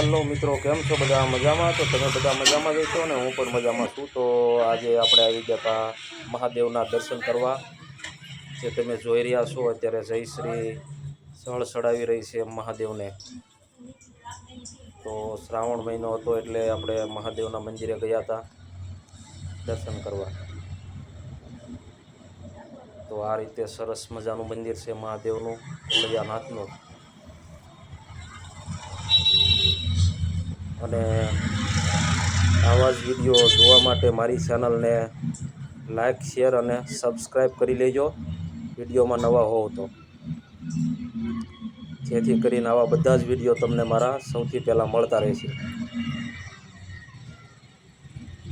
હાલો મિત્રો, કેમ છો બધા? મજામાં? તો તમે બધા મજામાં જ છો ને? હું પણ મજામાં છું. તો આજે આપણે આવી ગયા હતા મહાદેવના દર્શન કરવા, જે તમે જોઈ રહ્યા છો. અત્યારે જયશ્રી સળ સડાવી રહી છે મહાદેવને. તો શ્રાવણ મહિનો હતો એટલે આપણે મહાદેવના મંદિરે ગયા હતા દર્શન કરવા. તો આ રીતે સરસ મજાનું મંદિર છે મહાદેવનું ભોળિયાનાથનું અને આવા જ વીડિયો જોવા માટે મારી ચેનલને લાઈક, શેર અને સબસ્ક્રાઈબ કરી લેજો. વિડીયોમાં નવા હોવ તો. જેથી કરીને આવા બધા જ વીડિયો તમને મારા સૌથી પહેલાં મળતા રહેશે.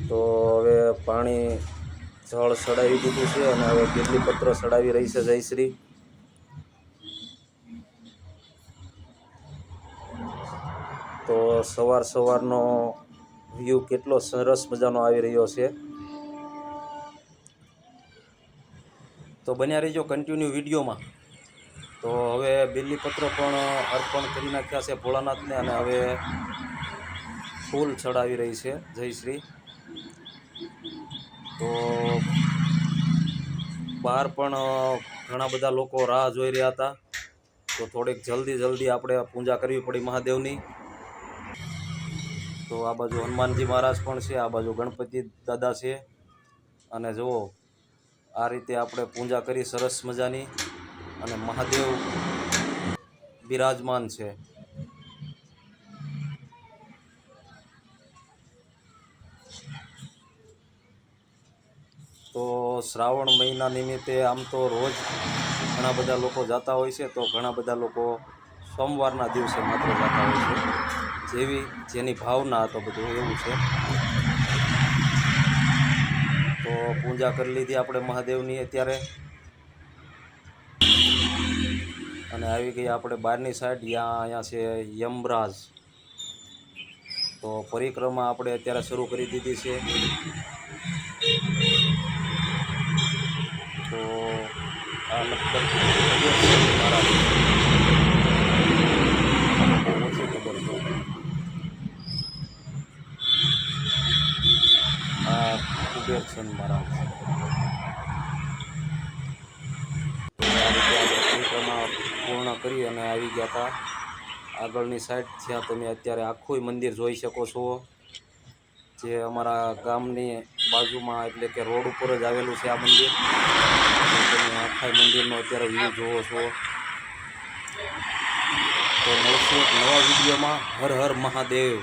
તો હવે પાણી જળ ચડાવી દીધું છે અને હવે કેટલી પત્ર ચડાવી રહી છે જયશ્રી તો સવાર સવારનો વ્યૂ કેટલો સરસ મજાનો આવી રહ્યો છે. તો બન્યા રહીજો કન્ટિન્યુ વિડીયોમાં. તો હવે બિલીપત્ર પણ અર્પણ કરી નાખ્યા છે ભોળાનાથને અને હવે ફૂલ ચડાવી રહી છે. જયશ્રી તો બહાર પણ ઘણા બધા લોકો રાહ જોઈ રહ્યા હતા. તો થોડીક જલ્દી જલ્દી આપણે પૂજા કરવી પડી મહાદેવની. તો આ બાજુ હનુમાનજી મહારાજ પણ છે, આ બાજુ ગણપતિ દાદા છે. અને જુઓ, આ રીતે આપણે પૂજા કરી, સરસ મજાની. અને મહાદેવ બિરાજમાન છે. તો શ્રાવણ મહિના નિમિત્તે આમ તો રોજ ઘણા બધા લોકો જતા હોય છે, તો ઘણા બધા લોકો સોમવારના દિવસે માત્ર જતા હોય છે. જેવી, જેની ભાવના તો બધું એવું છે. તો પૂજા કરી લીધી આપણે મહાદેવની અત્યારે. અને આવી ગઈ આપણે બહારની સાઈડ યા, અહીંયા છે યમરાજ. તો પરિક્રમા આપણે અત્યારે શરૂ કરી દીધી છે. તો આ લગભગ મારા ઓછી ખબર છે આ આપણે પરિક્રમા પૂર્ણ કરી અને આવી ગયા હતા. આગળની સાઈડ જ્યાં તમે અત્યારે આખું મંદિર જોઈ શકો છો, જે અમારા ગામની બાજુમાં એટલે કે રોડ ઉપર જ આવેલું છે આ મંદિર. તમે આખા મંદિરનો અત્યારે વ્યૂ જોવો છો. તો મળશું નવા વિડીયોમાં. હર હર મહાદેવ.